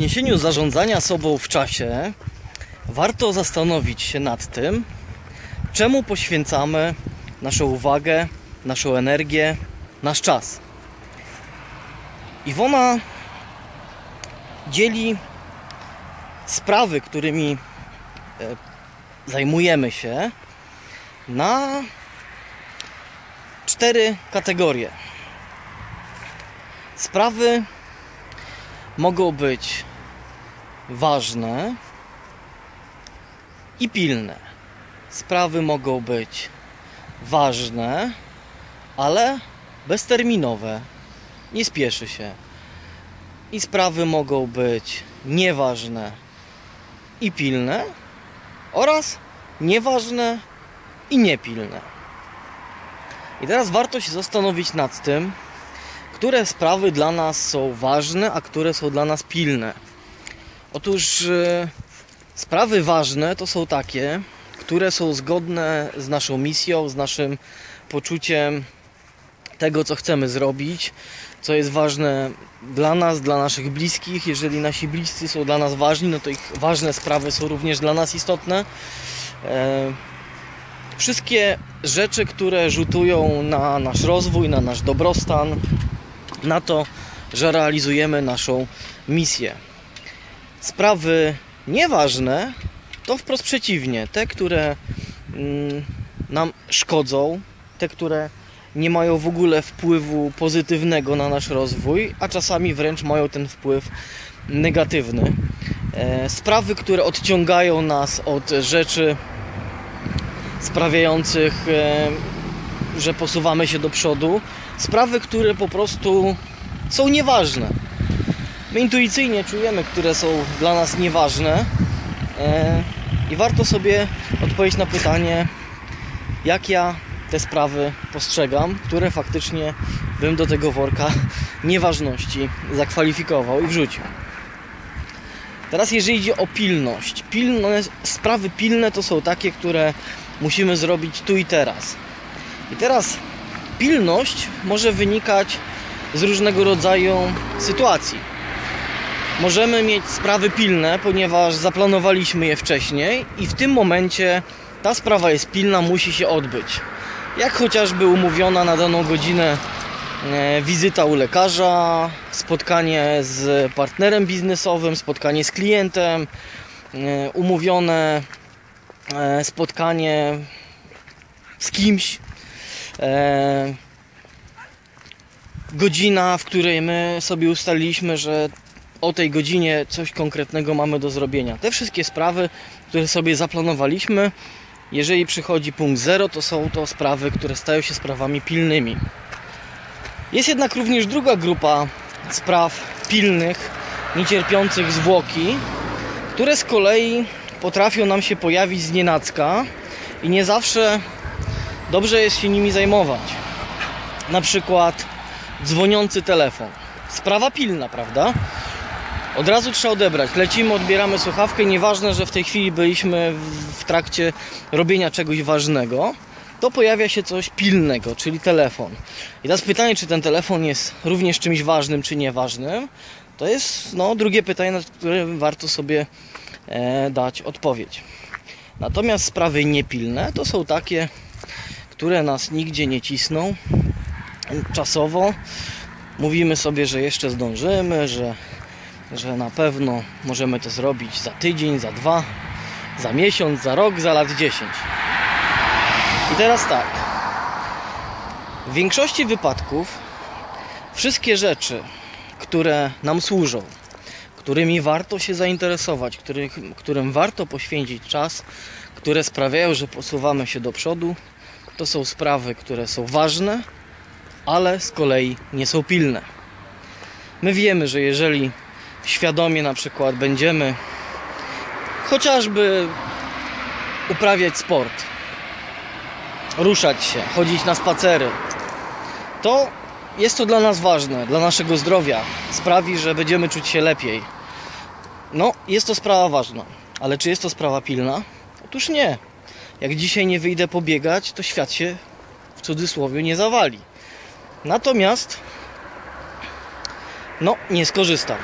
odniesieniu zarządzania sobą w czasie warto zastanowić się nad tym, czemu poświęcamy naszą uwagę, naszą energię, nasz czas. Iwona dzieli sprawy, którymi e, zajmujemy się, na cztery kategorie. Sprawy mogą być ważne i pilne. Sprawy mogą być ważne, ale bezterminowe. Nie spieszy się. I sprawy mogą być nieważne i pilne oraz nieważne i niepilne. I teraz warto się zastanowić nad tym, które sprawy dla nas są ważne, a które są dla nas pilne. Otóż e, sprawy ważne to są takie, które są zgodne z naszą misją, z naszym poczuciem tego, co chcemy zrobić, co jest ważne dla nas, dla naszych bliskich. Jeżeli nasi bliscy są dla nas ważni, no to ich ważne sprawy są również dla nas istotne. E, wszystkie rzeczy, które rzutują na nasz rozwój, na nasz dobrostan, na to, że realizujemy naszą misję. Sprawy nieważne to wprost przeciwnie, te, które mm, nam szkodzą, te, które nie mają w ogóle wpływu pozytywnego na nasz rozwój, a czasami wręcz mają ten wpływ negatywny. E, sprawy, które odciągają nas od rzeczy sprawiających, e, że posuwamy się do przodu, sprawy, które po prostu są nieważne. My intuicyjnie czujemy, które są dla nas nieważne e, i warto sobie odpowiedzieć na pytanie, jak ja te sprawy postrzegam, które faktycznie bym do tego worka nieważności zakwalifikował i wrzucił. Teraz jeżeli idzie o pilność, pilne, sprawy pilne to są takie, które musimy zrobić tu i teraz. I teraz pilność może wynikać z różnego rodzaju sytuacji. Możemy mieć sprawy pilne, ponieważ zaplanowaliśmy je wcześniej i w tym momencie ta sprawa jest pilna, musi się odbyć. Jak chociażby umówiona na daną godzinę e, wizyta u lekarza, spotkanie z partnerem biznesowym, spotkanie z klientem, e, umówione e, spotkanie z kimś, godzina, w której my sobie ustaliliśmy, że o tej godzinie coś konkretnego mamy do zrobienia. Te wszystkie sprawy, które sobie zaplanowaliśmy, jeżeli przychodzi punkt zero, to są to sprawy, które stają się sprawami pilnymi. Jest jednak również druga grupa spraw pilnych, niecierpiących zwłoki, które z kolei potrafią nam się pojawić z nienacka i nie zawsze dobrze jest się nimi zajmować. Na przykład dzwoniący telefon. Sprawa pilna, prawda? Od razu trzeba odebrać. Lecimy, odbieramy słuchawkę. Nieważne, że w tej chwili byliśmy w trakcie robienia czegoś ważnego, to pojawia się coś pilnego, czyli telefon. I teraz pytanie, czy ten telefon jest również czymś ważnym, czy nieważnym, to jest no, drugie pytanie, na które warto sobie e, dać odpowiedź. Natomiast sprawy niepilne to są takie, które nas nigdzie nie cisną czasowo. Mówimy sobie, że jeszcze zdążymy, że że na pewno możemy to zrobić za tydzień, za dwa, za miesiąc, za rok, za lat 10. I teraz tak. W większości wypadków wszystkie rzeczy, które nam służą, którymi warto się zainteresować, których, którym warto poświęcić czas, które sprawiają, że posuwamy się do przodu, to są sprawy, które są ważne, ale z kolei nie są pilne. My wiemy, że jeżeli świadomie na przykład będziemy chociażby uprawiać sport, ruszać się, chodzić na spacery, to jest to dla nas ważne, dla naszego zdrowia. Sprawi, że będziemy czuć się lepiej. No, jest to sprawa ważna, ale czy jest to sprawa pilna? Otóż nie. Jak dzisiaj nie wyjdę pobiegać, to świat się w cudzysłowie nie zawali. Natomiast, no, nie skorzystam.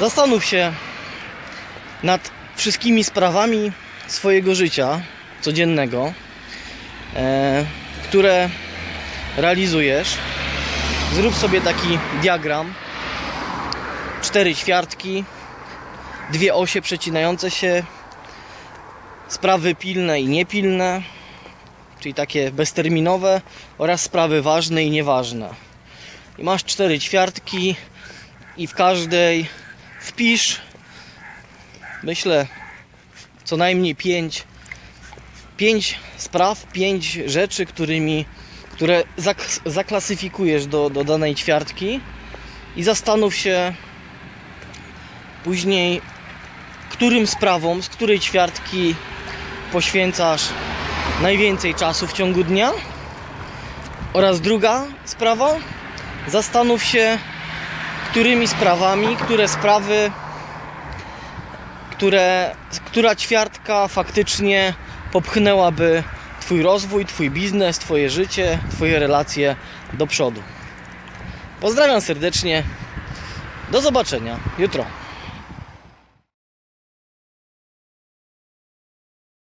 Zastanów się nad wszystkimi sprawami swojego życia codziennego, e, które realizujesz. Zrób sobie taki diagram. Cztery ćwiartki, dwie osie przecinające się, sprawy pilne i niepilne, czyli takie bezterminowe oraz sprawy ważne i nieważne. I masz cztery ćwiartki i w każdej wpisz myślę co najmniej pięć pięć spraw, pięć rzeczy, którymi które zak- zaklasyfikujesz do, do danej ćwiartki i zastanów się później, którym sprawom, z której ćwiartki poświęcasz najwięcej czasu w ciągu dnia. Oraz druga sprawa, zastanów się, którymi sprawami, które sprawy, które, która ćwiartka faktycznie popchnęłaby Twój rozwój, Twój biznes, Twoje życie, Twoje relacje do przodu. Pozdrawiam serdecznie. Do zobaczenia jutro.